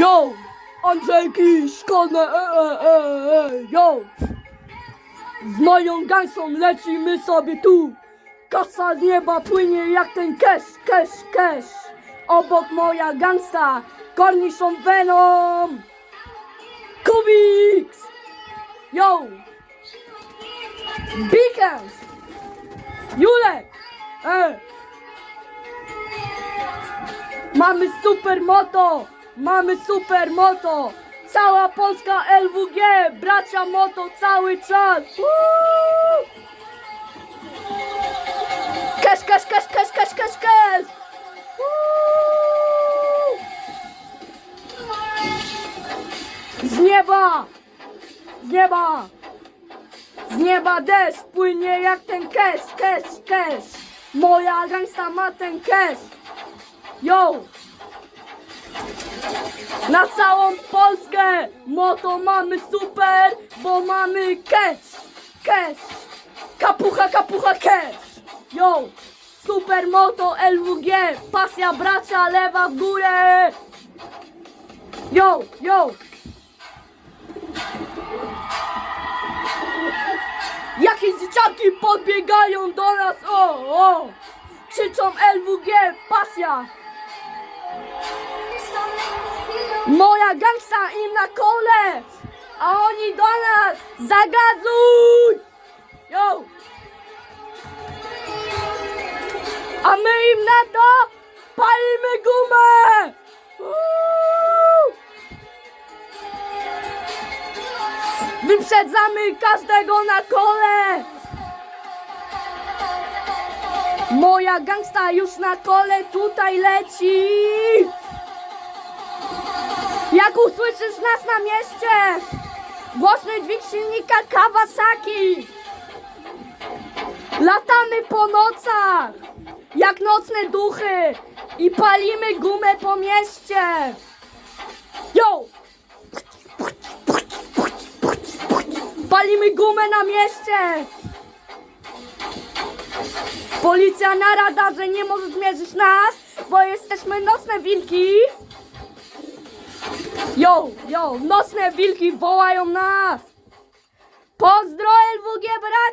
Yo! Andrzejki, szkolne, e, e, e, e, yo! Z moją gangsą lecimy sobie tu. Kasa z nieba płynie jak ten cash, cash, cash. Obok moja gangsta, Cornichon Venom. Kubiks! Yo! Beacons! Julek! E! Mamy super moto! Mamy super moto! Cała Polska LWG! Bracia moto cały czas! Cash, cash, cash, cash, cash, cash! Woo! Z nieba! Z nieba! Z nieba deszcz płynie jak ten cash, cash, cash! Moja gangsta ma ten cash! Yo! Na całą Polskę! Moto mamy super, bo mamy cash! Cash! Kapucha, kapucha, cash! Yo! Super moto LWG! Pasja bracia, lewa w górę! Yo, yo! Jakieś dzieciaki podbiegają do nas! O, o! Krzyczą LWG, pasja! Moja gangsta im na kole! A oni do nas! Zagazuj! Yo! A my im na to palimy gumę! Uuu! Wyprzedzamy każdego na kole! Moja gangsta już na kole tutaj leci! Jak usłyszysz nas na mieście, głośny dźwięk silnika Kawasaki. Latamy po nocach, jak nocne duchy i palimy gumę po mieście. Yo! Palimy gumę na mieście. Policja na radarze nie może zmierzyć nas, bo jesteśmy nocne wilki. Yo, yo, nocne wilki wołają nas! Pozdro LWG bracia!